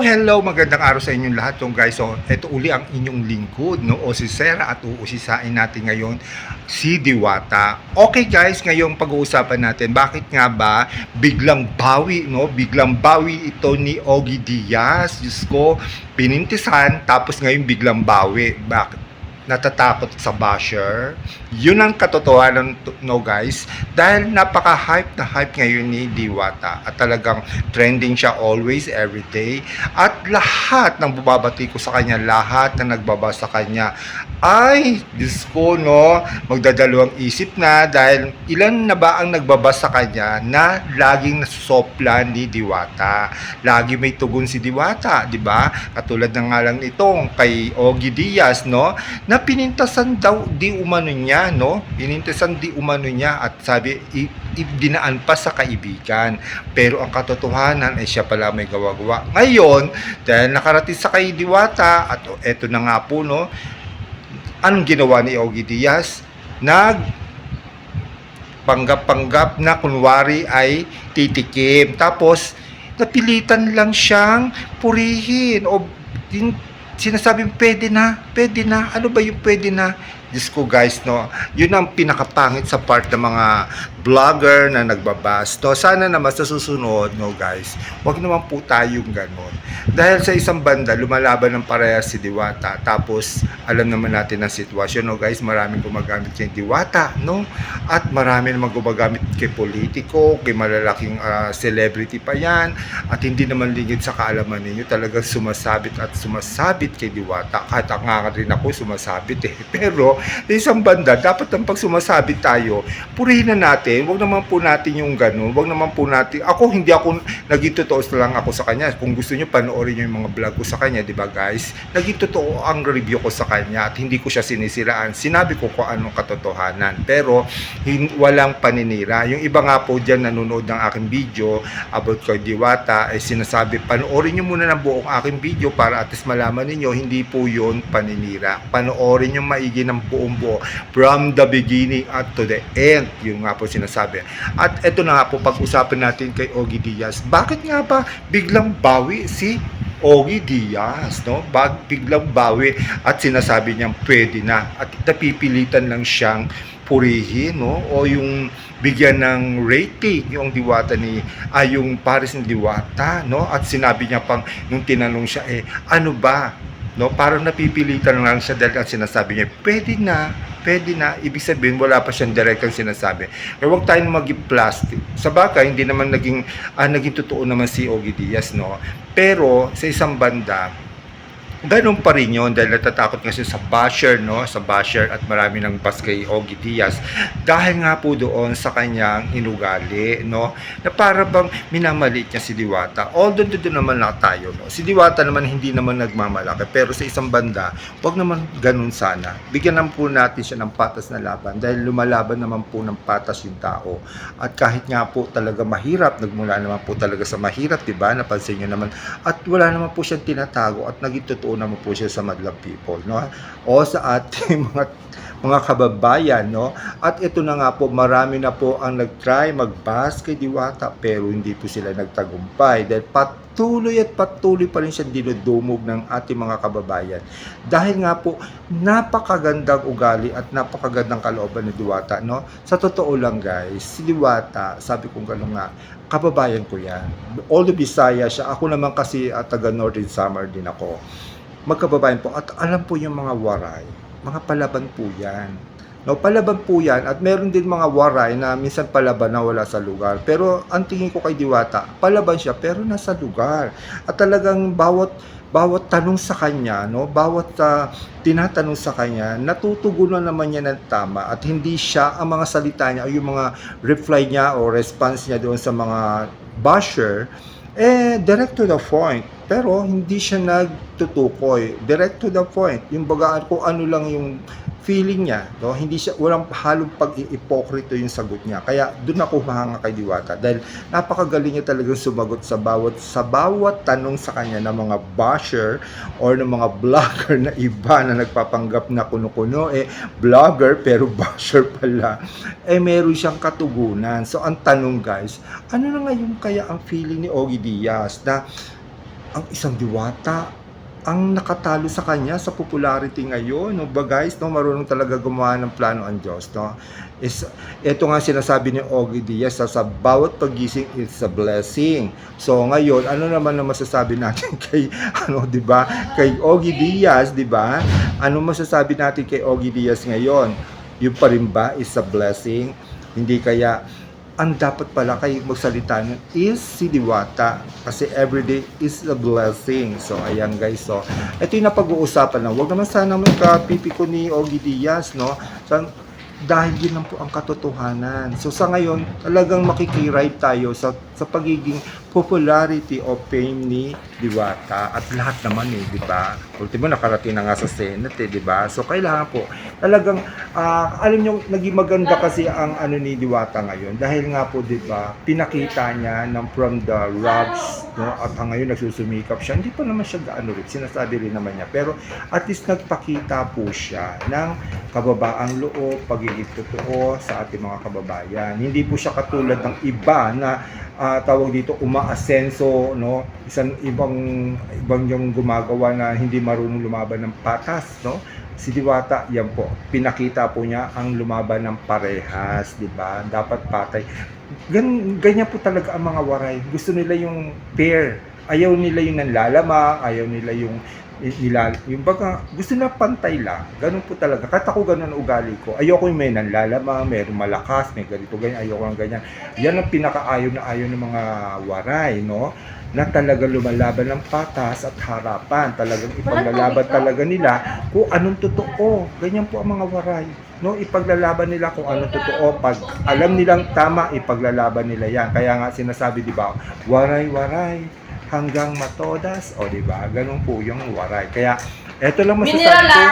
hello! Magandang araw sa inyong lahat yung guys. So, ito uli ang inyong lingkod, no? O si Sarah at uusisain natin ngayon si Diwata. Okay guys, ngayong pag-uusapan natin, bakit nga ba biglang bawi, no? Biglang bawi ito ni Ogie Diaz. Diyos ko, pinintisan, tapos ngayon biglang bawi. Bakit? Natatakot sa basher. Yun ang katotohanan no guys. Dahil napaka-hype na hype ngayon ni Diwata. At talagang trending siya always, every day. At lahat ng bubabati ko sa kanya, lahat na nagbabasa kanya, ay, Diyos ko, no, magdadalawang isip na dahil ilan na ba ang nagbabasa kanya na laging nasusoplan ni Diwata. Lagi may tugon si Diwata, di ba? Katulad ng nga lang itong kay Ogie Diaz, no, na pinintasan daw di umano niya, no? Pinintasan di umano niya at sabi, dinaan pa sa kaibigan. Pero ang katotohanan ay siya pala may gawa-gawa. Ngayon, dahil nakarating sa kay Diwata at eto na nga po, no, anong ginawa ni Ogie Diaz? Nag panggap-panggap na kunwari ay titikim. Tapos, napilitan lang siyang purihin o yung sinasabing pwede na, pwede na, ano ba yung pwede na? Diyos ko guys, no, yun ang pinakapangit sa part ng mga vlogger na nagbabas. No, sana naman sa susunod, no guys, wag naman po tayong ganon. Dahil sa isang banda, lumalaban ng parehas si Diwata. Tapos, alam naman natin ang sitwasyon, no guys, maraming gumagamit kay Diwata, no? At marami naman gumagamit kay politiko, kay malalaking ah, celebrity pa yan. At hindi naman lingid sa kaalaman ninyo, talagang sumasabit at sumasabit kay Diwata. Kahit ang nga rin ako sumasabit eh. Pero, sa isang banda, dapat ang pag sumasabit tayo, purihin na natin, wag naman po natin yung ganun, wag naman po natin, ako hindi ako, naging totoo lang ako sa kanya. Kung gusto nyo, panoorin nyo yung mga vlog ko sa kanya, di ba guys? Naging totoo ang review ko sa kanya at hindi ko siya sinisiraan. Sinabi ko kung anong katotohanan. Pero, hin- walang paninira. Yung iba nga po dyan nanonood ng aking video about kay Diwata, ay sinasabi, panoorin nyo muna ng buong aking video para at least malaman ninyo, hindi po yun paninira. Panoorin nyo maigi ng buong buo from the beginning at to the end. Yun nga po sinasabi. At eto na nga po pag-usapan natin kay Ogie Diaz. Bakit nga ba biglang bawi si Ogie Diaz, no? Bag biglang bawi at sinasabi niyang pwede na at napipilitan lang siyang purihin, no? O yung bigyan ng rating yung diwata ni ay yung Paris ng diwata, no? At sinabi niya pang nung tinanong siya eh ano ba no parang napipilitan lang siya dahil ang sinasabi niya. Pwede na pwede na. Ibig sabihin wala pa siyang direct ang sinasabi. Kaya huwag tayong maging plastic. Sa bagay hindi naman naging ah, naging totoo naman si Ogie Diaz no? Pero sa isang banda ganun pa rin yun dahil natatakot kasi sa basher no? Sa basher at marami ng bas kay Ogie Diaz. Dahil nga po doon sa kanyang inugali no? Na para bang minamaliit niya si Diwata. Although doon naman lang tayo no? Si Diwata naman hindi naman nagmamalaki. Pero sa isang banda wag naman ganun sana. Bigyan naman po natin siya ng patas na laban. Dahil lumalaban naman po ng patas yung tao. At kahit nga po talaga mahirap nagmula naman po talaga sa mahirap di ba? Napansin niyo naman. At wala naman po siyang tinatago at naging totoo naman po siya sa madlang people no? O sa ating mga mga kababayan no? At ito na nga po marami na po ang nagtry magbas kay Diwata pero hindi po sila nagtagumpay dahil patuloy at patuloy pa rin siya dinudumog ng ating mga kababayan. Dahil nga po napakagandang ugali at napakagandang kalooban ni Diwata no? Sa totoo lang guys si Diwata sabi kong gano'n nga kababayan ko yan. All the Bisaya siya. Ako naman kasi at taga Northern Summer din ako magkababayan po at alam po yung mga waray. Mga palaban po yan. No palaban po yan at meron din mga waray na minsan palaban na wala sa lugar. Pero ang tingin ko kay Diwata palaban siya pero nasa lugar. At talagang bawat bawat tanong sa kanya no bawat ah, tinatanong sa kanya natutugunan naman niya ng tama at hindi siya ang mga salita niya o yung mga reply niya o response niya doon sa mga basher eh direct to the point. Pero hindi siya nagtutukoy. Direct to the point. Yung bagaan kung ano lang yung feeling niya no hindi siya walang halong pag-iipokrito yung sagot niya. Kaya doon ako mahanga kay Diwata dahil napakagaling niya talagang sumagot sa bawat sa bawat tanong sa kanya ng mga basher or ng mga vlogger na iba na nagpapanggap na kuno-kuno eh vlogger pero basher pala. Eh meron siyang katugunan. So ang tanong guys ano na ngayon kaya ang feeling ni Ogie Diaz na ang isang diwata ang nakatalo sa kanya sa popularity ngayon. No ba guys, no marunong talaga gumawa ng plano ang Diyos, no? Is ito nga sinasabi ni Ogie Diaz sa, sa bawat pagising is a blessing. So ngayon, ano naman ang masasabi natin kay ano, 'di ba? Kay Ogie Diaz, 'di ba? Ano masasabi natin kay Ogie Diaz ngayon? Yung pa rin ba is a blessing? Hindi kaya ang dapat pala kayo magsalita nun is si Diwata kasi everyday is a blessing. So, ayan guys. So, ito yung napag-uusapan lang. Huwag naman sana magkapipi ko ni Ogie Diaz, no? So, dahil yun lang po ang katotohanan. So, sa ngayon, talagang makikiride tayo sa, sa pagiging popularity o fame ni Diwata. At lahat naman eh, di ba? Ultimo, nakarating na nga sa Senate eh, di ba? So, kailangan po, talagang, ah, alam nyo, naging maganda kasi ang ano ni Diwata ngayon. Dahil nga po, di ba, pinakita niya ng from the rugs, no? At ngayon nagsusumikap siya. Hindi pa naman siya gaano rin, sinasabi rin naman niya. Pero at least nagpakita po siya ng kababaang loob, pagiging totoo sa ating mga kababayan. Hindi po siya katulad ng iba na ah, tawag dito umaasenso, no? Isang ibang ibang yung gumagawa na hindi marunong lumaban ng patas, no? Si Diwata, yan po. Pinakita po niya ang lumaban ng parehas, di ba? Dapat patay. Gan, ganyan po talaga ang mga waray. Gusto nila yung pair. Ayaw nila yung nanlalamang, ayaw nila yung nila, yung baga, gusto na pantay lang. Ganun po talaga. Kahit ako ganun ang ugali ko. Ayoko yung may nanlalamang, mayroong malakas, may ganito, ganyan. Ayoko ng ganyan. Yan ang pinakaayaw na ayaw ng mga waray, no? na talaga lumalaban ng patas at harapan. Talagang ipaglalaban talaga nila kung anong totoo. Ganyan po ang mga waray. No, ipaglalaban nila kung anong totoo. Pag alam nilang tama, ipaglalaban nila yan. Kaya nga sinasabi, di ba, waray-waray hanggang matodas. O, di ba? Ganun po yung waray. Kaya, eto lang masasabi Mineral ko lang,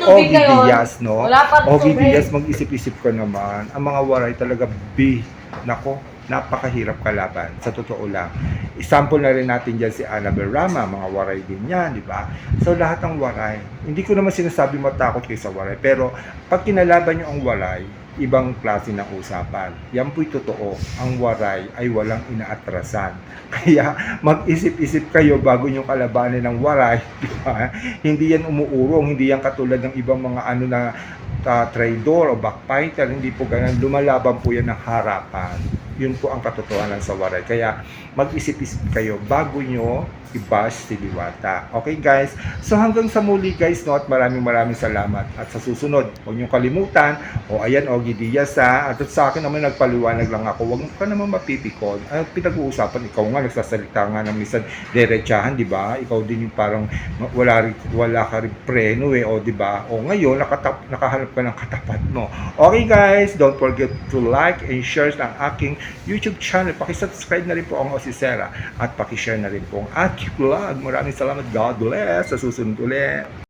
tubig Ogie ngayon. Diaz, no? Wala pa Ogie tubig. Diaz, mag-isip-isip ka naman. Ang mga waray talaga, B. Nako, napakahirap kalaban. Sa totoo lang. Example na rin natin dyan si Annabel Rama, mga waray din yan, di ba? So lahat ng waray, hindi ko naman sinasabi matakot kayo sa waray, pero pag kinalaban nyo ang waray, ibang klase ng usapan. Yan po'y totoo. Ang waray ay walang inaatrasan. Kaya mag-isip-isip kayo bago nyo kalabanin ng waray. Di ba? Hindi yan umuurong, hindi yan katulad ng ibang mga ano na uh, traidor o backfighter. Hindi po ganun. Lumalaban po yan ng harapan. Yun po ang katotohanan sa waray. Kaya mag-isip-isip kayo bago nyo i-bash si Diwata. Okay guys? So hanggang sa muli guys, no? At maraming maraming salamat. At sa susunod, huwag nyo kalimutan. O ayan, Ogie Diaz ha. At sa akin naman nagpaliwanag lang ako. Huwag ka naman mapipikon. Ang pinag-uusapan, ikaw nga nagsasalita nga ng minsan derechahan, di ba? Ikaw din yung parang wala, wala ka rin preno eh, o di ba? O ngayon, nakatap, nakahanap ka ng katapat mo. Okay guys, don't forget to like and share ang aking YouTube channel. Pakisubscribe na rin po ang Osisera at pakishare na rin po ang aking vlog. Maraming salamat. God bless. Sa susunod ulit.